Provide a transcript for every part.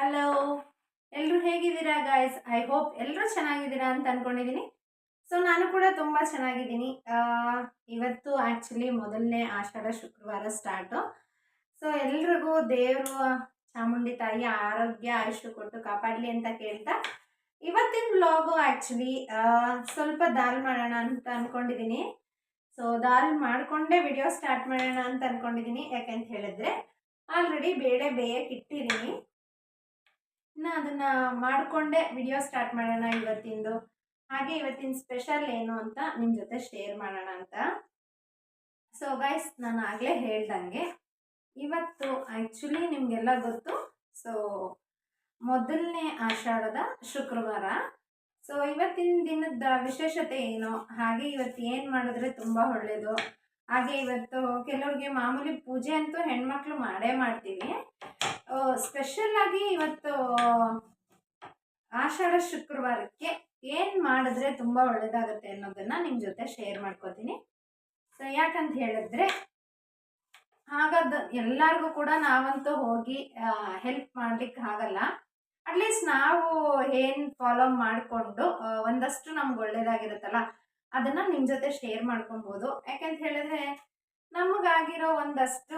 Hello ಎಲ್ಲರೂ ಹೇಗಿದ್ದೀರಾ guys I hope ಎಲ್ಲರೂ ಚೆನ್ನಾಗಿದ್ದೀರಾ ಅಂತ ಅಂದ್ಕೊಂಡಿದ್ದೀನಿ ಸೊ ನಾನು ಕೂಡ ತುಂಬ ಚೆನ್ನಾಗಿದ್ದೀನಿ. ಇವತ್ತು ಆ್ಯಕ್ಚುಲಿ ಮೊದಲನೇ ಆಷಾಢ ಶುಕ್ರವಾರ ಸ್ಟಾರ್ಟು ಸೊ ಎಲ್ರಿಗೂ ದೇವರು, ಚಾಮುಂಡಿ ತಾಯಿ ಆರೋಗ್ಯ, ಆಯುಷ್ಯ ಕೊಟ್ಟು ಕಾಪಾಡಲಿ ಅಂತ ಕೇಳ್ತಾ, ಇವತ್ತಿನ ವ್ಲಾಗು ಆ್ಯಕ್ಚುಲಿ ಸ್ವಲ್ಪ ದಾಲ್ ಮಾಡೋಣ ಅಂತ ಅಂದ್ಕೊಂಡಿದ್ದೀನಿ ಸೊ ದಾಲ್ ಮಾಡಿಕೊಂಡೇ ವಿಡಿಯೋ ಸ್ಟಾರ್ಟ್ ಮಾಡೋಣ ಅಂತ ಅಂದ್ಕೊಂಡಿದ್ದೀನಿ ಯಾಕೆಂತ ಹೇಳಿದ್ರೆ ಆಲ್ರೆಡಿ ಬೇಳೆ ಬೇಯಕ್ಕೆ ಇಟ್ಟಿದ್ದೀನಿ ಇನ್ನು ಅದನ್ನ ಮಾಡಿಕೊಂಡೇ ವಿಡಿಯೋ ಸ್ಟಾರ್ಟ್ ಮಾಡೋಣ ಇವತ್ತಿಂದು. ಹಾಗೆ ಇವತ್ತಿನ ಸ್ಪೆಷಲ್ ಏನು ಅಂತ ನಿಮ್ಮ ಜೊತೆ ಶೇರ್ ಮಾಡೋಣ ಅಂತ. ಸೊ ಗೈಸ್ ನಾನು ಆಗಲೇ ಹೇಳ್ದಂಗೆ ಇವತ್ತು ಆ್ಯಕ್ಚುಲಿ ನಿಮಗೆಲ್ಲ ಗೊತ್ತು. ಸೊ ಮೊದಲನೇ ಆಷಾಢದ ಶುಕ್ರವಾರ. ಸೊ ಇವತ್ತಿನ ದಿನದ ವಿಶೇಷತೆ ಏನು? ಹಾಗೆ ಇವತ್ತು ಏನು ಮಾಡಿದ್ರೆ ತುಂಬ ಒಳ್ಳೆಯದು ಹಾಗೆ ಇವತ್ತು ಕೆಲವ್ರಿಗೆ ಮಾಮೂಲಿ ಪೂಜೆ ಅಂತೂ ಹೆಣ್ಮಕ್ಳು ಮಾಡೇ ಮಾಡ್ತೀವಿ. ಸ್ಪೆಷಲ್ ಆಗಿ ಇವತ್ತು ಆಷಾಢ ಶುಕ್ರವಾರಕ್ಕೆ ಏನು ಮಾಡಿದ್ರೆ ತುಂಬ ಒಳ್ಳೇದಾಗುತ್ತೆ ಅನ್ನೋದನ್ನ ನಿಮ್ಮ ಜೊತೆ ಶೇರ್ ಮಾಡ್ಕೋತೀನಿ. ಸೊ ಯಾಕಂತ ಹೇಳಿದ್ರೆ, ಹಾಗಾದ ಎಲ್ಲರಿಗೂ ಕೂಡ ನಾವಂತೂ ಹೋಗಿ ಹೆಲ್ಪ್ ಮಾಡ್ಲಿಕ್ಕೆ ಆಗಲ್ಲ. ಅಟ್ಲೀಸ್ಟ್ ನಾವು ಏನು ಫಾಲೋ ಮಾಡಿಕೊಂಡು ಒಂದಷ್ಟು ನಮ್ಗೆ ಒಳ್ಳೇದಾಗಿರುತ್ತಲ್ಲ, ಅದನ್ನು ನಿಮ್ಮ ಜೊತೆ ಶೇರ್ ಮಾಡ್ಕೊಬೋದು. ಯಾಕಂತ ಹೇಳಿದ್ರೆ, ನಮಗಾಗಿರೋ ಒಂದಷ್ಟು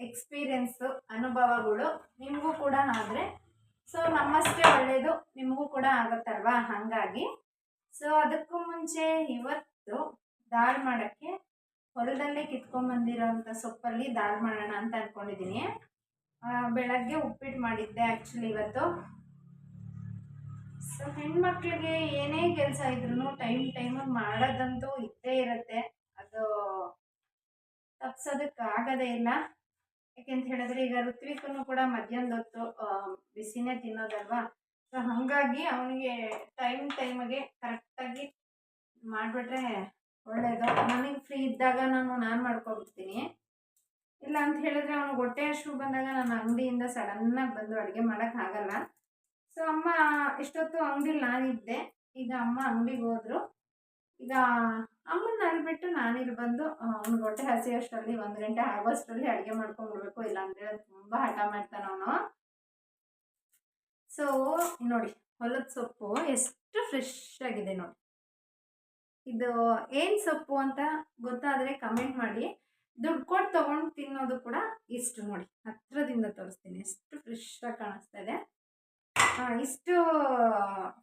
ಎಕ್ಸ್ಪೀರಿಯನ್ಸು, ಅನುಭವಗಳು ನಿಮಗೂ ಕೂಡ ಆದರೆ, ಸೊ ನಮ್ಮಷ್ಟೇ ಒಳ್ಳೆಯದು ನಿಮಗೂ ಕೂಡ ಆಗುತ್ತಲ್ವಾ? ಹಾಗಾಗಿ, ಸೊ ಅದಕ್ಕೂ ಮುಂಚೆ ಇವತ್ತು ದಾಲ್ ಮಾಡೋಕ್ಕೆ ಹೊಲದಲ್ಲೇ ಕಿತ್ಕೊಂಡ್ಬಂದಿರೋಂಥ ಸೊಪ್ಪಲ್ಲಿ ದಾಲ್ ಮಾಡೋಣ ಅಂತ ಅಂದ್ಕೊಂಡಿದ್ದೀನಿ ಬೆಳಗ್ಗೆ ಉಪ್ಪಿಟ್ಟು ಮಾಡಿದ್ದೆ ಆ್ಯಕ್ಚುಲಿ ಇವತ್ತು. ಸೊ ಹೆಣ್ಮಕ್ಳಿಗೆ ಏನೇ ಕೆಲಸ ಇದ್ರೂ ಟೈಮ್ ಟೈಮಲ್ಲಿ ಮಾಡೋದಂತೂ ಇದ್ದೇ ಇರುತ್ತೆ. ಅದು ತಪ್ಸೋದಕ್ಕಾಗದೇ ಇಲ್ಲ. ಯಾಕೆಂತ ಹೇಳಿದ್ರೆ ಈಗ ಋತ್ವಿಕನು ಕೂಡ ಮಧ್ಯಾಹ್ನದ ಹೊತ್ತು ಬಿಸಿನೇ ತಿನ್ನೋದಲ್ವಾ? ಸೊ ಹಾಗಾಗಿ ಅವನಿಗೆ ಟೈಮ್ ಟೈಮಿಗೆ ಕರೆಕ್ಟಾಗಿ ಮಾಡಿಬಿಟ್ರೆ ಒಳ್ಳೆಯದು ನನಗೆ ಫ್ರೀ ಇದ್ದಾಗ ನಾನು ನಾನು ಮಾಡ್ಕೊಬಿಡ್ತೀನಿ. ಇಲ್ಲ ಅಂತ ಹೇಳಿದ್ರೆ ಅವನು ಹೊಟ್ಟೆ ಹಶು ಬಂದಾಗ ನಾನು ಅಂಗಡಿಯಿಂದ ಸಡನ್ನಾಗಿ ಬಂದು ಅಡುಗೆ ಮಾಡೋಕ್ಕಾಗಲ್ಲ ಸೊ ಅಮ್ಮ ಇಷ್ಟೊತ್ತು ಅಂಗಡಿಲಿ ನಾನಿದ್ದೆ. ಈಗ ಅಮ್ಮ ಅಂಗಡಿಗೆ ಹೋದ್ರು. ಈಗ ಅಮ್ಮನ ಬಿಟ್ಟು ನಾನಿಲ್ಲಿ ಬಂದು ಅವ್ನು ಹೊಟ್ಟೆ ಹಸಿ ಅಷ್ಟರಲ್ಲಿ, ಒಂದು ಗಂಟೆ ಆಗೋಷ್ಟರಲ್ಲಿ ಅಡುಗೆ ಮಾಡ್ಕೊಂಡ್ಬಿಡ್ಬೇಕು. ಇಲ್ಲ ಅಂದರೆ ತುಂಬ ಹಠ ಮಾಡ್ತಾನೆ ಅವನು. ಸೊ ನೋಡಿ, ಹೊಲದ ಸೊಪ್ಪು ಎಷ್ಟು ಫ್ರೆಶ್ ಆಗಿದೆ ನೋಡಿ. ಇದು ಏನು ಸೊಪ್ಪು ಅಂತ ಗೊತ್ತಾದರೆ ಕಮೆಂಟ್ ಮಾಡಿ. ದುಡ್ಡು ಕೊಟ್ಟು ತೊಗೊಂಡು ತಿನ್ನೋದು ಕೂಡ ಇಷ್ಟು ನೋಡಿ. ಹತ್ರದಿಂದ ತೋರಿಸ್ತೀನಿ. ಎಷ್ಟು ಫ್ರೆಶ್ ಆಗಿ ಕಾಣಿಸ್ತಾ ಇದೆ. ಇಷ್ಟು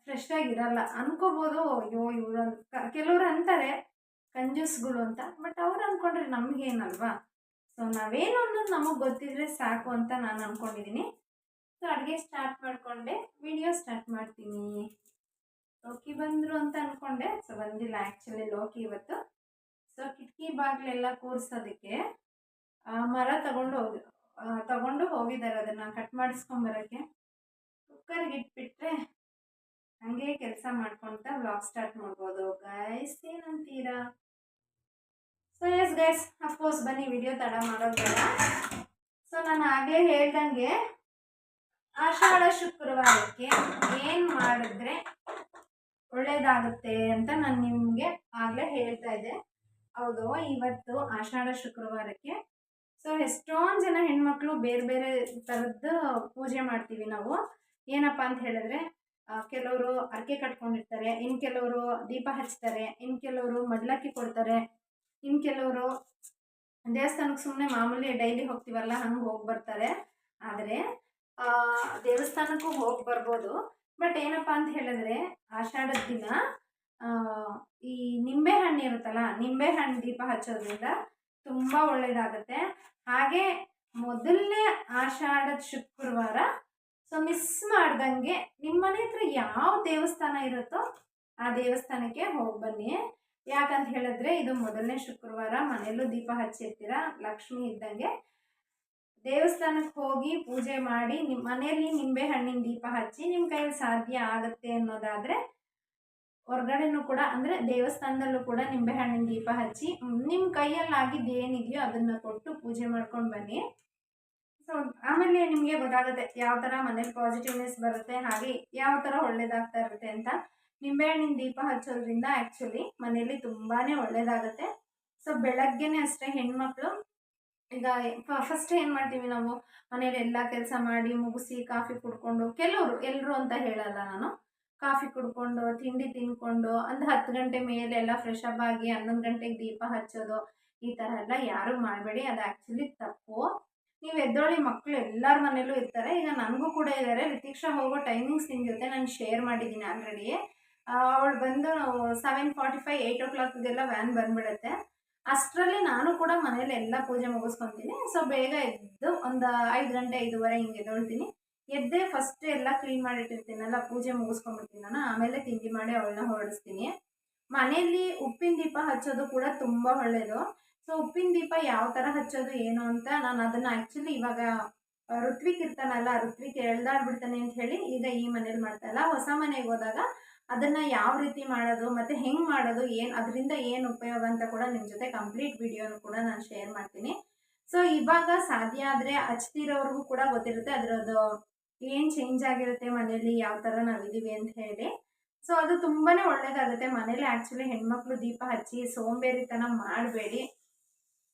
ಫ್ರೆಶ್ ಆಗಿರಲ್ಲ. ಅನ್ಕೋಬೋದು, ಅಯ್ಯೋ, ಇವರು ಕೆಲವರು ಅಂತಾರೆ, ಕಂಜೂಸ್ಗಳು ಅಂತ ಬಟ್ ಅವ್ರು ಅಂದ್ಕೊಂಡ್ರೆ ನಮಗೇನಲ್ವಾ? ಸೊ ನಾವೇನು ಅನ್ನೋದು ನಮಗೆ ಗೊತ್ತಿದ್ರೆ ಸಾಕು ಅಂತ ನಾನು ಅಂದ್ಕೊಂಡಿದ್ದೀನಿ ಸೊ ಅಡುಗೆ ಸ್ಟಾರ್ಟ್ ಮಾಡಿಕೊಂಡೆ ವಿಡಿಯೋ ಸ್ಟಾರ್ಟ್ ಮಾಡ್ತೀನಿ. ಲೋಕಿ ಬಂದರು ಅಂತ ಅಂದ್ಕೊಂಡೆ ಸೊ ಬಂದಿಲ್ಲ ಆ್ಯಕ್ಚುಲಿ ಲೋಕಿ ಇವತ್ತು. ಸೊ ಕಿಟಕಿ ಬಾಗಿಲೆಲ್ಲ ಕೂರಿಸೋದಕ್ಕೆ ಮರ ತಗೊಂಡು ಹೋಗಿ ತಗೊಂಡು ಹೋಗಿದ್ದಾರೆ ಅದನ್ನು ಕಟ್ ಮಾಡಿಸ್ಕೊಂಬರೋಕ್ಕೆ ಕುಕ್ಕರ್ಗೆ ಇಟ್ಬಿಟ್ರೆ ಹಂಗೆ ಕೆಲಸ ಮಾಡ್ಕೊತ ವ್ಲಾಗ್ ಸ್ಟಾರ್ಟ್ ಮಾಡ್ಬೋದು. ಗೈಸ್ ಏನಂತೀರಾ? So yes guys of course ಬನ್ನಿ ವಿಡಿಯೋ ತಡ ಮಾಡೋದಲ್ಲ ಸೊ ನಾನು ಆಗಲೇ ಹೇಳ್ದಂಗೆ, ಆಷಾಢ ಶುಕ್ರವಾರಕ್ಕೆ ಏನು ಮಾಡಿದ್ರೆ ಒಳ್ಳೇದಾಗುತ್ತೆ ಅಂತ ನಾನು ನಿಮಗೆ ಆಗಲೇ ಹೇಳ್ತಾ ಇದ್ದೆ. ಹೌದು, ಇವತ್ತು ಆಷಾಢ ಶುಕ್ರವಾರಕ್ಕೆ. ಸೊ ಎಷ್ಟೊಂದು ಜನ ಹೆಣ್ಮಕ್ಳು ಬೇರೆ ಬೇರೆ ಥರದ್ದು ಪೂಜೆ ಮಾಡ್ತೀವಿ ನಾವು. ಏನಪ್ಪ ಅಂತ ಹೇಳಿದ್ರೆ ಕೆಲವರು ಅರ್ಕೆ ಕಟ್ಕೊಂಡಿರ್ತಾರೆ ಇನ್ನು ಕೆಲವರು ದೀಪ ಹಚ್ತಾರೆ ಇನ್ನು ಕೆಲವರು ಮಡ್ಲಕ್ಕಿ ಕೊಡ್ತಾರೆ ಇನ್ನು ಕೆಲವರು ದೇವಸ್ಥಾನಕ್ಕೆ ಸುಮ್ಮನೆ ಮಾಮೂಲಿ ಡೈಲಿ ಹೋಗ್ತೀವಲ್ಲ, ಹಂಗೆ ಹೋಗಿ ಬರ್ತಾರೆ. ಆದರೆ ದೇವಸ್ಥಾನಕ್ಕೂ ಹೋಗಿ ಬರ್ಬೋದು. ಬಟ್ ಏನಪ್ಪ ಅಂತ ಹೇಳಿದ್ರೆ, ಆಷಾಢದ ದಿನ ಈ ನಿಂಬೆ ಹಣ್ಣು ಇರುತ್ತಲ್ಲ, ನಿಂಬೆ ಹಣ್ಣು ದೀಪ ಹಚ್ಚೋದ್ರಿಂದ ತುಂಬ ಒಳ್ಳೆಯದಾಗುತ್ತೆ ಹಾಗೆ ಮೊದಲನೇ ಆಷಾಢದ ಶುಕ್ರವಾರ ಸೊ ಮಿಸ್ ಮಾಡ್ದಂಗೆ ನಿಮ್ಮ ಮನೆ ಹತ್ರ ಯಾವ ದೇವಸ್ಥಾನ ಇರುತ್ತೋ ಆ ದೇವಸ್ಥಾನಕ್ಕೆ ಹೋಗಿ ಬನ್ನಿ. ಯಾಕಂತ ಹೇಳಿದ್ರೆ ಇದು ಮೊದಲನೇ ಶುಕ್ರವಾರ, ಮನೆಯಲ್ಲೂ ದೀಪ ಹಚ್ಚಿರ್ತೀರ? ಲಕ್ಷ್ಮಿ ಇದ್ದಂಗೆ. ದೇವಸ್ಥಾನಕ್ಕೆ ಹೋಗಿ ಪೂಜೆ ಮಾಡಿ ನಿಮ್ಮ ಮನೆಯಲ್ಲಿ ನಿಂಬೆ ಹಣ್ಣಿನ ದೀಪ ಹಚ್ಚಿ ನಿಮ್ಮ ಕೈಯಲ್ಲಿ ಸಾಧ್ಯ ಆಗುತ್ತೆ ಅನ್ನೋದಾದರೆ ಹೊರಗಡೆನೂ ಕೂಡ, ಅಂದರೆ ದೇವಸ್ಥಾನದಲ್ಲೂ ಕೂಡ ನಿಂಬೆ ಹಣ್ಣಿನ ದೀಪ ಹಚ್ಚಿ ನಿಮ್ಮ ಕೈಯಲ್ಲಿ ಆಗಿದ್ದು ಏನಿದೆಯೋ ಅದನ್ನು ಕೊಟ್ಟು ಪೂಜೆ ಮಾಡ್ಕೊಂಡು ಬನ್ನಿ. ಸೊ ಆಮೇಲೆ ನಿಮಗೆ ಗೊತ್ತಾಗುತ್ತೆ ಯಾವ ಥರ ಮನೇಲಿ ಪಾಸಿಟಿವ್ನೆಸ್ ಬರುತ್ತೆ, ಹಾಗೆ ಯಾವ ಥರ ಒಳ್ಳೇದಾಗ್ತಾ ಇರುತ್ತೆ ಅಂತ. ನಿಂಬೆಹಣ್ಣಿನ ದೀಪ ಹಚ್ಚೋದ್ರಿಂದ ಆ್ಯಕ್ಚುಲಿ ಮನೆಯಲ್ಲಿ ತುಂಬಾ ಒಳ್ಳೇದಾಗುತ್ತೆ. ಸೊ ಬೆಳಗ್ಗೆನೆ ಅಷ್ಟೇ ಹೆಣ್ಮಕ್ಳು, ಈಗ ಫಸ್ಟ್ ಏನು ಮಾಡ್ತೀವಿ ನಾವು? ಮನೇಲಿ ಎಲ್ಲ ಕೆಲಸ ಮಾಡಿ ಮುಗಿಸಿ ಕಾಫಿ ಕುಡ್ಕೊಂಡು, ಕೆಲವರು ಎಲ್ಲರೂ ಅಂತ ಹೇಳಲ್ಲ ನಾನು. ಕಾಫಿ ಕುಡ್ಕೊಂಡು, ತಿಂಡಿ ತಿನ್ಕೊಂಡು, ಒಂದು ಹತ್ತು ಗಂಟೆ ಮೇಲೆ ಎಲ್ಲ ಫ್ರೆಶ್ ಅಪ್ ಆಗಿ ಹನ್ನೊಂದು ಗಂಟೆಗೆ ದೀಪ ಹಚ್ಚೋದು, ಈ ಥರ ಎಲ್ಲ ಯಾರೂ ಮಾಡಬೇಡಿ, ಅದು ಆ್ಯಕ್ಚುಲಿ ತಪ್ಪು. ನೀವು ಎದ್ದೊಳ್ಳಿ ಮಕ್ಕಳು ಎಲ್ಲರ ಮನೇಲೂ ಇರ್ತಾರೆ. ಈಗ ನನಗೂ ಕೂಡ ಇದ್ದಾರೆ ರಿತೀಕ್ಷಾ ಹೋಗೋ ಟೈಮಿಂಗ್ಸ್ ನಿಮ್ಮ ಜೊತೆ ನಾನು ಶೇರ್ ಮಾಡಿದ್ದೀನಿ ಆಲ್ರೆಡಿ ಅವಳು ಬಂದು seven forty five eight o ಕ್ಲಾಕ್ಗೆಲ್ಲ van ಬಂದ್ಬಿಡುತ್ತೆ. ಅಷ್ಟರಲ್ಲಿ ನಾನು ಕೂಡ ಮನೇಲಿ ಎಲ್ಲ ಪೂಜೆ ಮುಗಿಸ್ಕೊತೀನಿ. ಸೊ ಬೇಗ ಎದ್ದು ಒಂದು ಐದು ಗಂಟೆ ಐದುವರೆ ಹಿಂಗೆ ಎದ್ದೊಳ್ತೀನಿ. ಎದ್ದೆ ಫಸ್ಟ್ ಎಲ್ಲ ಕ್ಲೀನ್ ಮಾಡಿಟ್ಟಿರ್ತೀನಲ್ಲ, ಪೂಜೆ ಮುಗಿಸ್ಕೊಂಡ್ಬಿಡ್ತೀನಿ ನಾನು. ಆಮೇಲೆ ತಿಂಡಿ ಮಾಡಿ ಅವಳನ್ನ ಹೊರಡಿಸ್ತೀನಿ. ಮನೆಯಲ್ಲಿ ಉಪ್ಪಿನ ದೀಪ ಹಚ್ಚೋದು ಕೂಡ ತುಂಬ ಒಳ್ಳೆಯದು ಸೊ ಉಪ್ಪಿನ ದೀಪ ಯಾವ ಥರ ಹಚ್ಚೋದು ಏನು ಅಂತ ನಾನು ಅದನ್ನು ಆ್ಯಕ್ಚುಲಿ ಇವಾಗ ಋತ್ವಿಕ್ ಇರ್ತಾನಲ್ಲ, ಋತ್ವಿಕ್ ಎಳ್ದಾಡ್ಬಿಡ್ತಾನೆ ಅಂತ ಹೇಳಿ ಈಗ ಈ ಮನೇಲಿ ಮಾಡ್ತಾಯಿಲ್ಲ ಹೊಸ ಮನೆಗೆ ಹೋದಾಗ ಅದನ್ನು ಯಾವ ರೀತಿ ಮಾಡೋದು ಮತ್ತು ಹೆಂಗೆ ಮಾಡೋದು ಏನು, ಅದರಿಂದ ಏನು ಉಪಯೋಗ ಅಂತ ಕೂಡ ನಿಮ್ಮ ಜೊತೆ ಕಂಪ್ಲೀಟ್ ವಿಡಿಯೋನು ಕೂಡ ನಾನು ಶೇರ್ ಮಾಡ್ತೀನಿ. ಸೊ ಇವಾಗ ಸಾಧ್ಯ ಆದರೆ ಹಚ್ತಿರೋರ್ಗೂ ಕೂಡ ಗೊತ್ತಿರುತ್ತೆ, ಅದರದ್ದು ಏನು ಚೇಂಜ್ ಆಗಿರುತ್ತೆ ಮನೇಲಿ, ಯಾವ ಥರ ನಾವಿದ್ದೀವಿ ಅಂತ ಹೇಳಿ. ಸೊ ಅದು ತುಂಬಾ ಒಳ್ಳೇದಾಗುತ್ತೆ. ಮನೇಲಿ ಆ್ಯಕ್ಚುಲಿ ಹೆಣ್ಮಕ್ಳು ದೀಪ ಹಚ್ಚಿ ಸೋಂಬೇರಿತನ ಮಾಡಬೇಡಿ.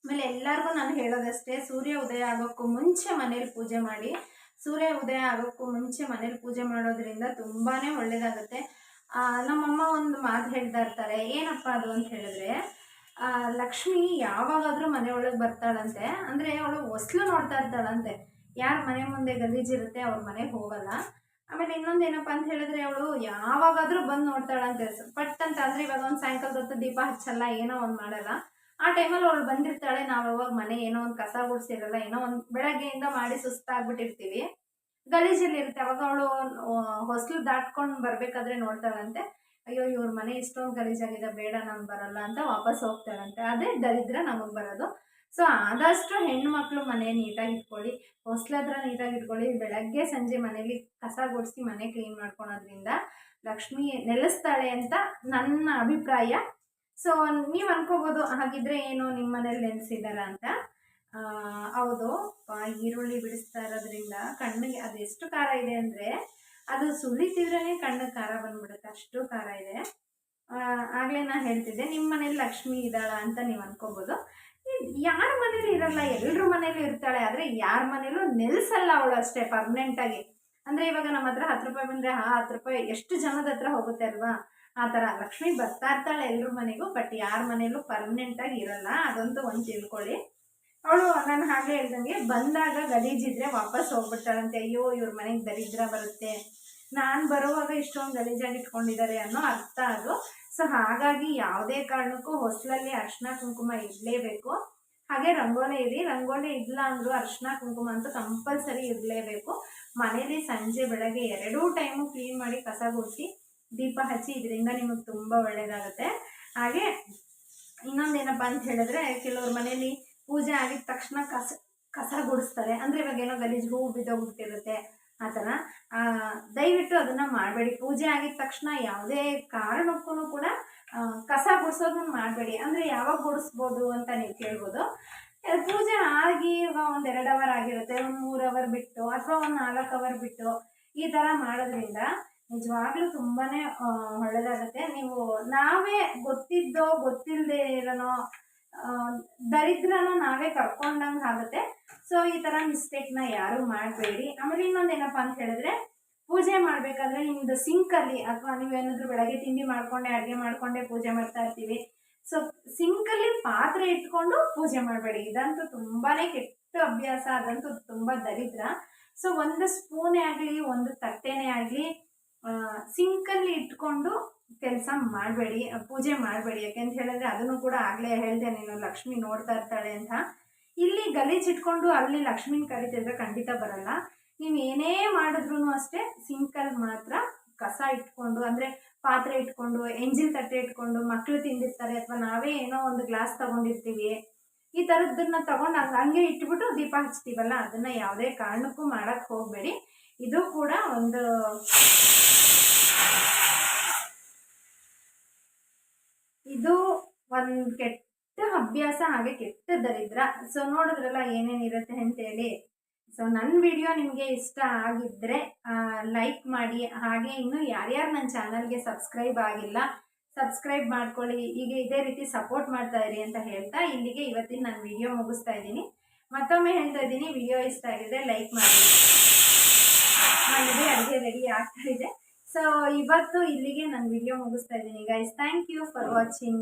ಆಮೇಲೆ ಎಲ್ಲರಿಗೂ ನಾನು ಹೇಳೋದಷ್ಟೇ, ಸೂರ್ಯ ಉದಯ ಆಗೋಕ್ಕೂ ಮುಂಚೆ ಮನೇಲಿ ಪೂಜೆ ಮಾಡಿ. ಸೂರ್ಯ ಉದಯ ಆಗೋಕ್ಕೂ ಮುಂಚೆ ಮನೇಲಿ ಪೂಜೆ ಮಾಡೋದ್ರಿಂದ ತುಂಬಾ ಒಳ್ಳೆಯದಾಗುತ್ತೆ ನಮ್ಮಮ್ಮ ಒಂದು ಮಾತು ಹೇಳ್ತಾ ಇರ್ತಾರೆ, ಏನಪ್ಪ ಅದು? ಅಂತ ಹೇಳಿದ್ರೆ ಲಕ್ಷ್ಮಿ ಯಾವಾಗಾದರೂ ಮನೆಯೊಳಗೆ ಬರ್ತಾಳಂತೆ. ಅಂದರೆ ಅವಳು ಹೊಸ್ಲು ನೋಡ್ತಾ ಇರ್ತಾಳಂತೆ. ಯಾರ ಮನೆ ಮುಂದೆ ಗಲೀಜಿರುತ್ತೆ ಅವ್ರ ಮನೆಗೆ ಹೋಗಲ್ಲ. ಆಮೇಲೆ ಇನ್ನೊಂದು ಏನಪ್ಪ ಅಂತ ಹೇಳಿದ್ರೆ, ಅವಳು ಯಾವಾಗಾದರೂ ಬಂದು ನೋಡ್ತಾಳಂತೆ. ಪಟ್ ಅಂತ ಅಂದರೆ ಇವಾಗ ಒಂದು ಸಾಯಂಕಾಲದ ಹೊತ್ತು ದೀಪ ಹಚ್ಚಲ್ಲ, ಏನೋ ಒಂದು ಮಾಡಲ್ಲ. ಆ ಟೈಮಲ್ಲಿ ಅವಳು ಬಂದಿರ್ತಾಳೆ, ನಾವು ಅವಾಗ ಮನೆ ಏನೋ ಒಂದು ಕಸ ಗುಡಿಸಿರಲ್ಲ, ಏನೋ ಒಂದು ಬೆಳಗ್ಗೆಯಿಂದ ಮಾಡಿ ಸುಸ್ತಾಗ್ಬಿಟ್ಟಿರ್ತೀವಿ. ಗಲೀಜಲ್ಲಿ ಇರುತ್ತೆ, ಅವಾಗ ಅವಳು ಹೊಸಲು ದಾಟ್ಕೊಂಡು ಬರಬೇಕಾದ್ರೆ ನೋಡ್ತಾಳಂತೆ, ಅಯ್ಯೋ, ಇವ್ರ ಮನೆ ಇಷ್ಟೊಂದು ಗಲೀಜಾಗಿದೆ, ಬೇಡ, ನಾನು ಬರಲ್ಲ ಅಂತ ವಾಪಸ್ ಹೋಗ್ತಾಳಂತೆ. ಅದೇ ದರಿದ್ರ ನಮಗೆ ಬರೋದು. ಸೊ ಆದಷ್ಟು ಹೆಣ್ಣು ಮಕ್ಕಳು ಮನೆ ನೀಟಾಗಿ ಇಟ್ಕೊಳ್ಳಿ, ಹೊಸ್ಲ ಹತ್ರ ನೀಟಾಗಿ ಇಟ್ಕೊಳ್ಳಿ, ಬೆಳಗ್ಗೆ ಸಂಜೆ ಮನೇಲಿ ಕಸ ಗುಡಿಸಿ ಮನೆ ಕ್ಲೀನ್ ಮಾಡ್ಕೊಳೋದ್ರಿಂದ ಲಕ್ಷ್ಮಿ ನೆಲೆಸ್ತಾಳೆ ಅಂತ ನನ್ನ ಅಭಿಪ್ರಾಯ. ಸೊ ನೀವು ಅನ್ಕೋಬೋದು, ಹಾಗಿದ್ರೆ ಏನು ನಿಮ್ಮ ಮನೇಲಿ ನೆಲೆಸಿದಾರ ಅಂತ? ಹೌದು. ಈರುಳ್ಳಿ ಬಿಡಿಸ್ತಾ ಇರೋದ್ರಿಂದ ಕಣ್ಣಿಗೆ ಅದು ಎಷ್ಟು ಖಾರ ಇದೆ ಅಂದರೆ, ಅದು ಸುಲಿತಿದ್ರೇ ಕಣ್ಣಿಗೆ ಖಾರ ಬಂದ್ಬಿಡುತ್ತೆ. ಅಷ್ಟು ಖಾರ ಇದೆ. ಆಗಲೇ ನಾನು ಹೇಳ್ತಿದ್ದೆ ನಿಮ್ಮ ಮನೇಲಿ ಲಕ್ಷ್ಮಿ ಇದ್ದಾಳ ಅಂತ ನೀವು ಅನ್ಕೋಬೋದು. ಯಾರ ಮನೇಲಿ ಇರಲ್ಲ ಎಲ್ಲರ ಮನೇಲಿ ಇರ್ತಾಳೆ, ಆದರೆ ಯಾರ ಮನೇಲೂ ನೆಲೆಸಲ್ಲ ಅವಳು ಅಷ್ಟೇ ಪರ್ಮನೆಂಟಾಗಿ ಅಂದರೆ ಇವಾಗ ನಮ್ಮ ಹತ್ರ ಹತ್ತು ರೂಪಾಯಿ ಬಂದರೆ ಆ ಹತ್ತು ರೂಪಾಯಿ, ಎಷ್ಟು ಜನದ ಹತ್ರ ಹೋಗುತ್ತೆ ಅಲ್ವಾ? ಆ ಥರ ಲಕ್ಷ್ಮಿ ಬರ್ತಾ ಇರ್ತಾಳೆ ಎಲ್ಲರ ಮನೆಗೂ ಬಟ್ ಯಾರ ಮನೇಲೂ ಪರ್ಮನೆಂಟಾಗಿ ಇರಲ್ಲ. ಅದಂತೂ ಒಂದು ತಿಳ್ಕೊಳ್ಳಿ. ಅವಳು ನಾನು ಹಾಗೆ ಹೇಳ್ದಂಗೆ ಬಂದಾಗ ಗಲೀಜಿದ್ರೆ ವಾಪಸ್ ಹೋಗ್ಬಿಡ್ತಾಳಂತೆ. ಅಯ್ಯೋ, ಇವ್ರ ಮನೆಗೆ ದರಿದ್ರ ಬರುತ್ತೆ. ನಾನು ಬರುವಾಗ ಇಷ್ಟೊಂದು ಗಲೀಜಾಗಿ ಇಟ್ಕೊಂಡಿದ್ದಾರೆ ಅನ್ನೋ ಅರ್ಥ ಅದು. ಸೊ ಹಾಗಾಗಿ ಯಾವುದೇ ಕಾರಣಕ್ಕೂ ಹೊಸಲಲ್ಲಿ ಅರ್ಶಿನ ಕುಂಕುಮ ಇರಲೇಬೇಕು. ಹಾಗೆ ರಂಗೋಲಿ ಇರಿ. ರಂಗೋಲಿ ಇಲ್ಲ ಅಂದರೂ ಅರ್ಶಿನ ಕುಂಕುಮ ಅಂತೂ ಕಂಪಲ್ಸರಿ ಇರಲೇಬೇಕು. ಮನೇಲಿ ಸಂಜೆ ಬೆಳಗ್ಗೆ ಎರಡೂ ಟೈಮು ಕ್ಲೀನ್ ಮಾಡಿ ಕಸ ಗುಡಿಸಿ ದೀಪ ಹಚ್ಚಿ ಇದರಿಂದ ನಿಮಗೆ ತುಂಬ ಒಳ್ಳೆಯದಾಗುತ್ತೆ ಹಾಗೆ ಇನ್ನೊಂದೇನಪ್ಪ ಅಂತ ಹೇಳಿದ್ರೆ, ಕೆಲವ್ರ ಮನೇಲಿ ಪೂಜೆ ಆಗಿದ ತಕ್ಷಣ ಕಸ ಕಸ ಗುಡಿಸ್ತಾರೆ. ಅಂದರೆ ಇವಾಗ ಏನೋ ಗಲೀಜು ಹೂವು ಬಿದ್ದೋಗ್ಬಿಟ್ಟಿರುತ್ತೆ ಆ ಥರ. ದಯವಿಟ್ಟು ಅದನ್ನು ಮಾಡಬೇಡಿ. ಪೂಜೆ ಆಗಿದ ತಕ್ಷಣ ಯಾವುದೇ ಕಾರಣಕ್ಕೂ ಕೂಡ ಕಸ ಗುಡಿಸೋದನ್ನ ಮಾಡಬೇಡಿ. ಅಂದರೆ ಯಾವಾಗ ಗುಡಿಸ್ಬೋದು ಅಂತ ನೀವು ಕೇಳ್ಬೋದು. ಪೂಜೆ ಆಗಿ ಒಂದು ಎರಡು ಅವರ್ ಆಗಿರುತ್ತೆ. ಒಂದು ಮೂರು ಅವರ್ ಬಿಟ್ಟು, ಅಥವಾ ಒಂದು ನಾಲ್ಕು ಅವರ್ ಬಿಟ್ಟು ಈ ಥರ ಮಾಡೋದ್ರಿಂದ ನಿಜವಾಗ್ಲೂ ತುಂಬಾನೇ ಒಳ್ಳೇದಾಗುತ್ತೆ. ನೀವು ನಾವೇ ಗೊತ್ತಿದ್ದೋ ಗೊತ್ತಿಲ್ಲದೆ ಇರೋನೋ ದರಿದ್ರನ ನಾವೇ ಕರ್ಕೊಂಡಂಗೆ ಆಗುತ್ತೆ. ಸೊ ಈ ಥರ ಮಿಸ್ಟೇಕ್ನ ಯಾರೂ ಮಾಡಬೇಡಿ. ಆಮೇಲೆ ಇನ್ನೊಂದು ಏನಪ್ಪ ಅಂತ ಹೇಳಿದ್ರೆ, ಪೂಜೆ ಮಾಡಬೇಕಾದ್ರೆ ನಿಮ್ಮದು ಸಿಂಕಲ್ಲಿ ಅಥವಾ ನೀವೇನಾದರೂ ಬೆಳಗ್ಗೆ ತಿಂಡಿ ಮಾಡಿಕೊಂಡೆ, ಅಡುಗೆ ಮಾಡ್ಕೊಂಡೆ ಪೂಜೆ ಮಾಡ್ತಾ ಇರ್ತೀವಿ. ಸೊ ಸಿಂಕಲ್ಲಿ ಪಾತ್ರೆ ಇಟ್ಕೊಂಡು ಪೂಜೆ ಮಾಡಬೇಡಿ. ಇದಂತೂ ತುಂಬಾ ಕೆಟ್ಟ ಅಭ್ಯಾಸ, ಅದಂತೂ ತುಂಬ ದರಿದ್ರ. ಸೊ ಒಂದು ಸ್ಪೂನೇ ಆಗಲಿ, ಒಂದು ತಟ್ಟೆನೇ ಆಗಲಿ ಸಿಂಕಲ್ಲಿ ಇಟ್ಕೊಂಡು ಕೆಲಸ ಮಾಡಬೇಡಿ, ಪೂಜೆ ಮಾಡಬೇಡಿ. ಯಾಕೆಂತ ಹೇಳಿದ್ರೆ ಅದನ್ನು ಕೂಡ ಆಗಲೇ ಹೇಳಿದೆ ನೀನು, ಲಕ್ಷ್ಮಿ ನೋಡ್ತಾ ಇರ್ತಾಳೆ ಅಂತ. ಇಲ್ಲಿ ಗಲೀಜ್ ಇಟ್ಕೊಂಡು ಅಲ್ಲಿ ಲಕ್ಷ್ಮಿನ ಕರಿತಿದ್ರೆ ಖಂಡಿತ ಬರಲ್ಲ. ನೀವು ಏನೇ ಮಾಡಿದ್ರು ಅಷ್ಟೇ ಸಿಂಕಲ್ಲಿ ಮಾತ್ರ ಕಸ ಇಟ್ಕೊಂಡು, ಅಂದರೆ ಪಾತ್ರೆ ಇಟ್ಕೊಂಡು, ಎಂಜಿಲ್ ತಟ್ಟೆ ಇಟ್ಕೊಂಡು ಮಕ್ಕಳು ತಿಂದಿರ್ತಾರೆ ಅಥವಾ ನಾವೇ ಏನೋ ಒಂದು ಗ್ಲಾಸ್ ತಗೊಂಡಿರ್ತೀವಿ, ಈ ಥರದ್ದನ್ನ ತಗೊಂಡು ಹಂಗೆ ಹಂಗೆ ಇಟ್ಬಿಟ್ಟು ದೀಪ ಹಚ್ತೀವಲ್ಲ, ಅದನ್ನು ಯಾವುದೇ ಕಾರಣಕ್ಕೂ ಮಾಡೋಕ್ಕೆ ಹೋಗಬೇಡಿ. ಇದು ಕೂಡ ಒಂದು ಇದು ಒಂದು ಕೆಟ್ಟ ಅಭ್ಯಾಸ ಹಾಗೆ ಕೆಟ್ಟ ದರಿದ್ರ ಸೊ ನೋಡಿದ್ರಲ್ಲ ಏನೇನಿರುತ್ತೆ ಅಂತೇಳಿ. ಸೊ ನನ್ನ ವಿಡಿಯೋ ನಿಮಗೆ ಇಷ್ಟ ಆಗಿದ್ದರೆ ಲೈಕ್ ಮಾಡಿ. ಹಾಗೆ ಇನ್ನು ಯಾರ್ಯಾರು ನನ್ನ ಚಾನಲ್ಗೆ ಸಬ್ಸ್ಕ್ರೈಬ್ ಆಗಿಲ್ಲ ಸಬ್ಸ್ಕ್ರೈಬ್ ಮಾಡ್ಕೊಳ್ಳಿ. ಈಗ ಇದೇ ರೀತಿ ಸಪೋರ್ಟ್ ಮಾಡ್ತಾ ಇರಿ ಅಂತ ಹೇಳ್ತಾ ಇಲ್ಲಿಗೆ ಇವತ್ತಿನ ನಾನು ವಿಡಿಯೋ ಮುಗಿಸ್ತಾ ಇದ್ದೀನಿ. ಮತ್ತೊಮ್ಮೆ ಹೇಳ್ತಾ ಇದ್ದೀನಿ ವಿಡಿಯೋ ಇಷ್ಟ ಆಗಿದೆ ಲೈಕ್ ಮಾಡಿ. ನನಗೆ ಅಡುಗೆ ರೆಡಿ ಆಗ್ತಾ ಇದೆ. ಸೊ ಇವತ್ತು ಇಲ್ಲಿಗೆ ನಾನು ವಿಡಿಯೋ ಮುಗಿಸ್ತಾ ಇದ್ದೀನಿ guys thank you for watching